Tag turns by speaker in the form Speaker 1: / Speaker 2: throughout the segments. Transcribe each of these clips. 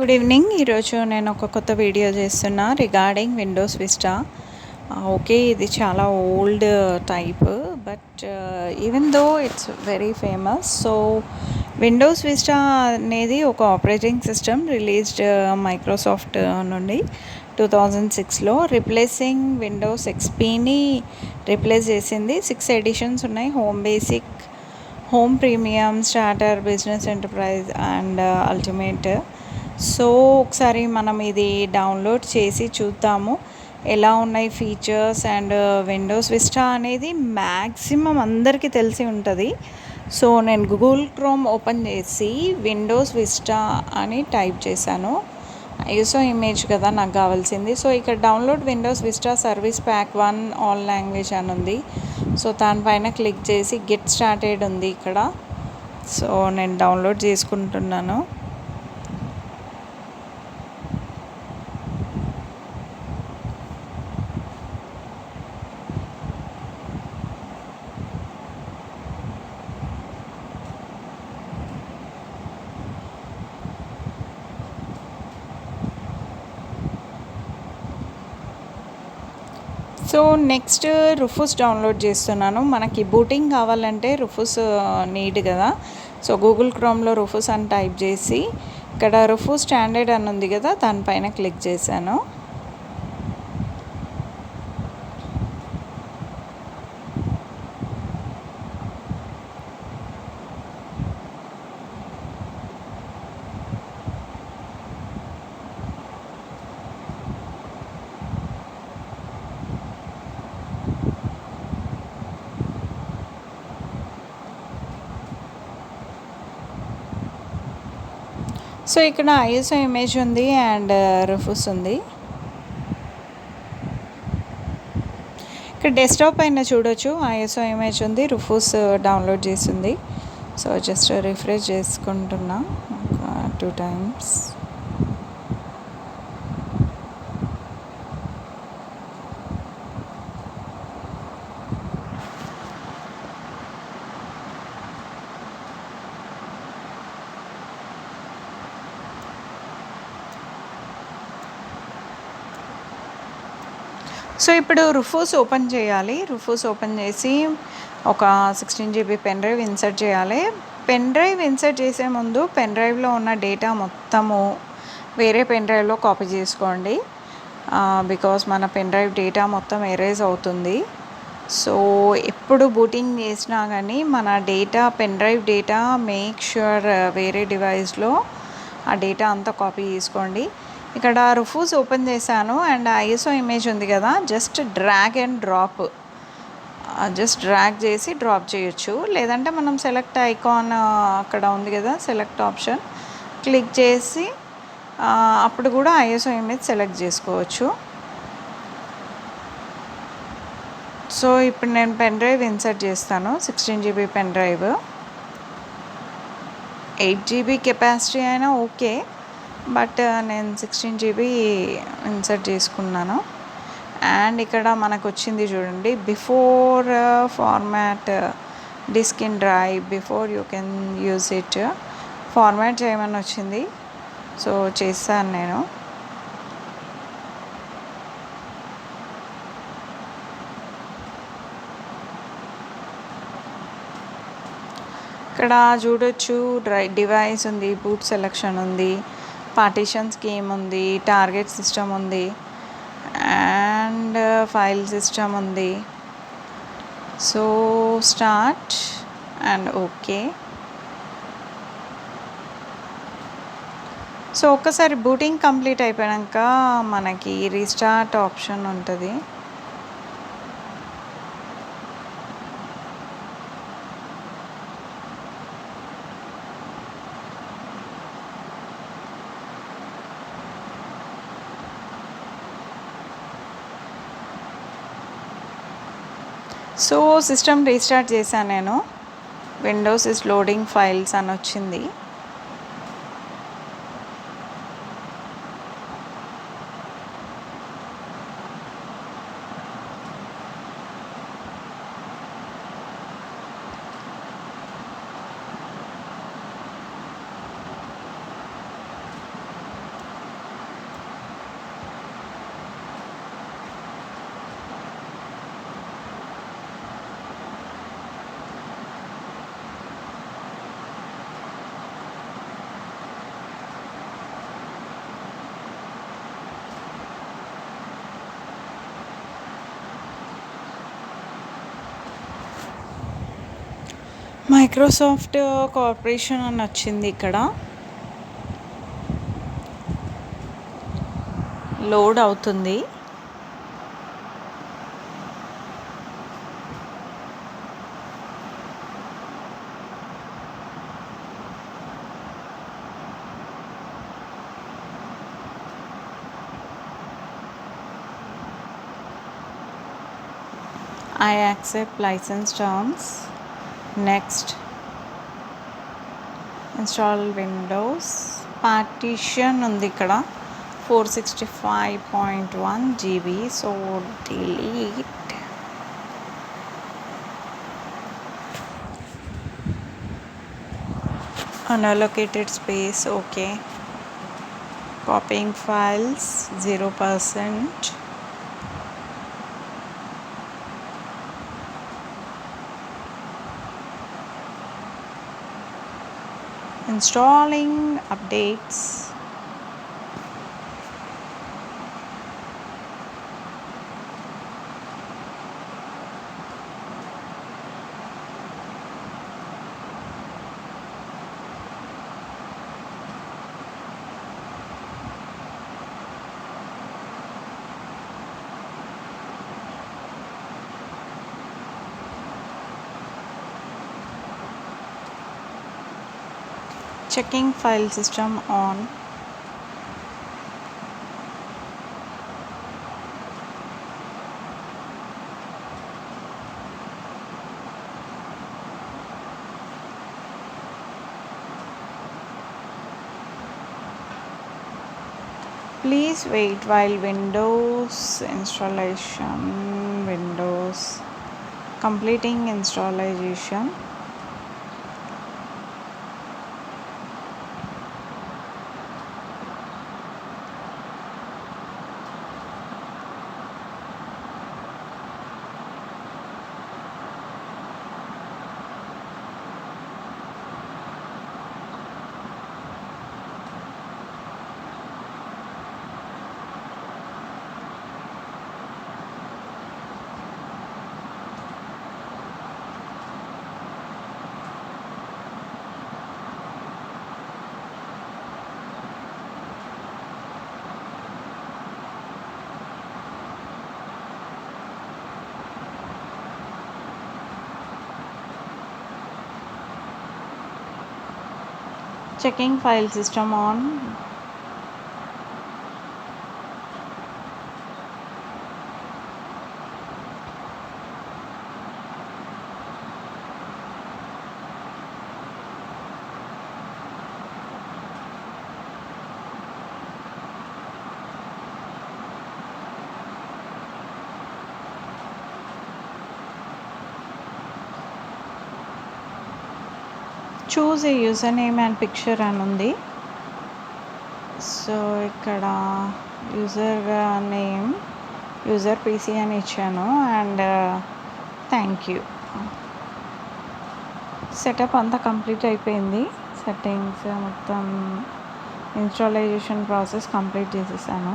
Speaker 1: Good evening ఈరోజు నేను ఒక కొత్త వీడియో చేస్తున్నా రిగార్డింగ్ విండోస్ విస్టా ఓకే ఇది చాలా old type but even though it's very famous so Windows Vista అనేది ఒక ఆపరేటింగ్ సిస్టమ్ రిలీజ్డ్ మైక్రోసాఫ్ట్ నుండి టూ థౌజండ్ సిక్స్లో రిప్లేసింగ్ విండోస్ ఎక్స్పీని రిప్లేస్ చేసింది. సిక్స్ ఎడిషన్స్ ఉన్నాయి. Home basic home premium starter business enterprise and ultimate so ఒకసారి మనం ఇది డౌన్లోడ్ చేసి చూద్దాము. ఎలా ఉన్నాయి ఫీచర్స్ అండ్ విండోస్? విస్టా అనేది మ్యాక్సిమం అందరికీ తెలిసి ఉంటుంది. సో నేను గూగుల్ క్రోమ్ ఓపెన్ చేసి విండోస్ విస్టా అని టైప్ చేశాను. ఐఎస్ఓ ఇమేజ్ కదా నాకు కావాల్సింది. సో ఇక్కడ download Windows Vista service pack one all language అని ఉంది. సో దానిపైన క్లిక్ చేసి గెట్ స్టార్టెడ్ ఉంది ఇక్కడ. సో నేను డౌన్లోడ్ చేసుకుంటున్నాను. సో నెక్స్ట్ రుఫుస్ డౌన్లోడ్ చేస్తున్నాను. మనకి బూటింగ్ కావాలంటే రుఫుస్ నీడ్ కదా. సో గూగుల్ క్రోమ్లో రుఫుస్ అని టైప్ చేసి ఇక్కడ రుఫుస్ స్టాండర్డ్ అని ఉంది కదా దానిపైన క్లిక్ చేశాను. సో ఇక్కడ ఐఎస్ఓ ఇమేజ్ ఉంది అండ్ రుఫుస్ ఉంది. ఇక్కడ డెస్క్టాప్ పైన చూడొచ్చు ఐఎస్ఓ ఇమేజ్ ఉంది రుఫూస్ డౌన్లోడ్ చేసింది. సో జస్ట్ రిఫ్రెష్ చేసుకుంటున్నా టూ టైమ్స్ సో ఇప్పుడు రుఫోస్ ఓపెన్ చేయాలి. రుఫోస్ ఓపెన్ చేసి ఒక sixteen GB pen drive insert చేయాలి. పెన్ డ్రైవ్ ఇన్సర్ట్ చేసే ముందు పెన్ డ్రైవ్లో ఉన్న డేటా మొత్తము వేరే పెన్ డ్రైవ్లో కాపీ చేసుకోండి. బికాస్ మన పెన్ డ్రైవ్ డేటా మొత్తం ఎరేజ్ అవుతుంది. సో ఎప్పుడు బూటింగ్ చేసినా కానీ మన data pen drive data make sure వేరే డివైస్లో ఆ డేటా అంతా కాపీ చేసుకోండి. ఇక్కడ రుఫూస్ ఓపెన్ చేశాను అండ్ ఐఎస్ఓ ఇమేజ్ ఉంది కదా just drag and drop just drag చేసి డ్రాప్ చేయొచ్చు. లేదంటే మనం సెలెక్ట్ ఐకాన్ అక్కడ ఉంది కదా సెలెక్ట్ ఆప్షన్ క్లిక్ చేసి అప్పుడు కూడా ఐఎస్ఓ ఇమేజ్ సెలెక్ట్ చేసుకోవచ్చు. సో ఇప్పుడు నేను పెన్ డ్రైవ్ ఇన్సర్ట్ చేస్తాను. Sixteen GB pen drive eight GB capacity అయినా ఓకే బట్ నేను సిక్స్టీన్ జీబీ ఇన్సర్ట్ చేసుకున్నాను. అండ్ ఇక్కడ మనకు వచ్చింది చూడండి before format disk in drive before you can use it. Format చేయమని వచ్చింది. సో చేస్తాను నేను. ఇక్కడ చూడొచ్చు డ్రై డివైస్ ఉంది బూట్ సెలెక్షన్ ఉంది. పార్టీషన్ స్కీమ్ ఉంది టార్గెట్ సిస్టమ్ ఉంది. అండ్ ఫైల్ సిస్టమ్ ఉంది. So start. And okay. So ఒక్కసారి బూటింగ్ కంప్లీట్ అయిపోయాక మనకి రీస్టార్ట్ ఆప్షన్ ఉంటుంది. సో సిస్టమ్ రీస్టార్ట్ చేశాను నేను. విండోస్ ఇస్ లోడింగ్ ఫైల్స్ అని వచ్చింది. మైక్రోసాఫ్ట్ కార్పొరేషన్ అని వచ్చింది ఇక్కడ లోడ్ అవుతుంది I accept license terms. Next. Install Windows. Partition ఉంది ఇక్కడ four sixty five point one GB so delete unallocated space okay copying files 0% installing updates checking file system on. Please wait while windows installation windows completing installation checking file system on choose a user name and picture అని ఉంది. So ఇక్కడ user name user PC అని ఇచ్చాను and thank you. Setup అంతా complete అయిపోయింది. Settings మొత్తం installation process complete చేసేసాను.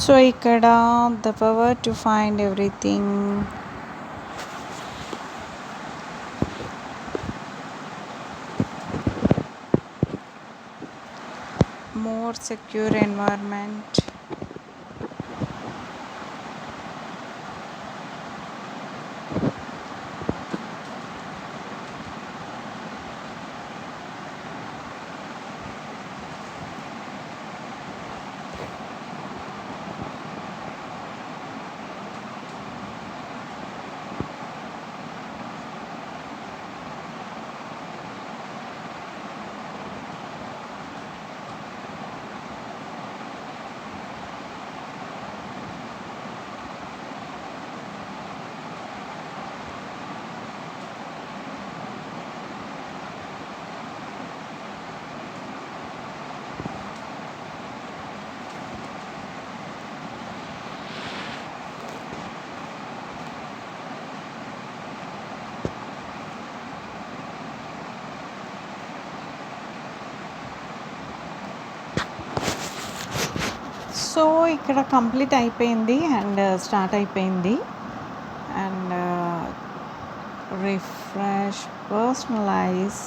Speaker 1: So ఇక్కడ the power to find everything more secure environment So ఇక్కడ కంప్లీట్ అయిపోయింది అండ్ స్టార్ట్ అయిపోయింది. And uh, refresh personalize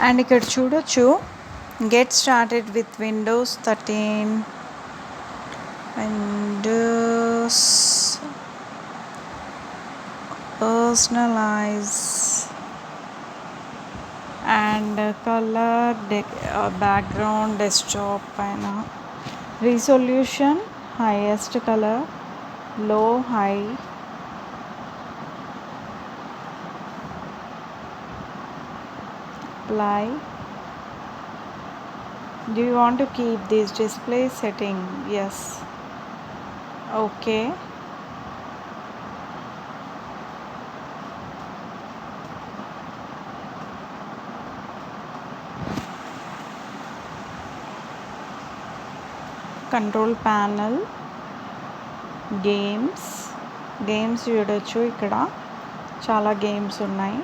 Speaker 1: and ఇక్కడ చూడొచ్చు get started with Windows thirteen Windows personalize and color uh, background desktop paina uh, resolution highest color low high. Apply. Do you want to keep this display setting? Yes. Okay. Control panel games. Games చూడొచ్చు ఇక్కడ. చాలా games ఉన్నాయి.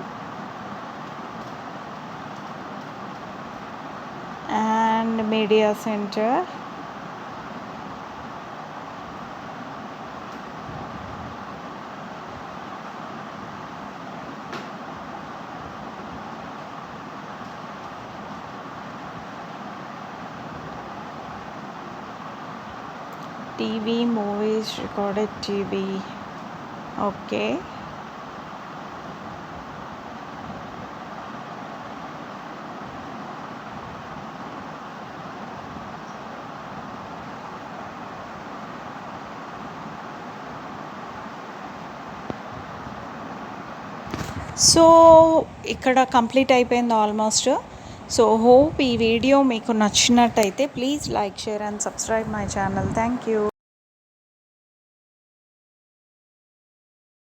Speaker 1: And media centre. TV movies recorded TV okay so ఇక్కడ complete అయిపోయింది almost so hope ఈ video మీకు నచ్చినట్టయితే please like share and subscribe my channel. Thank you.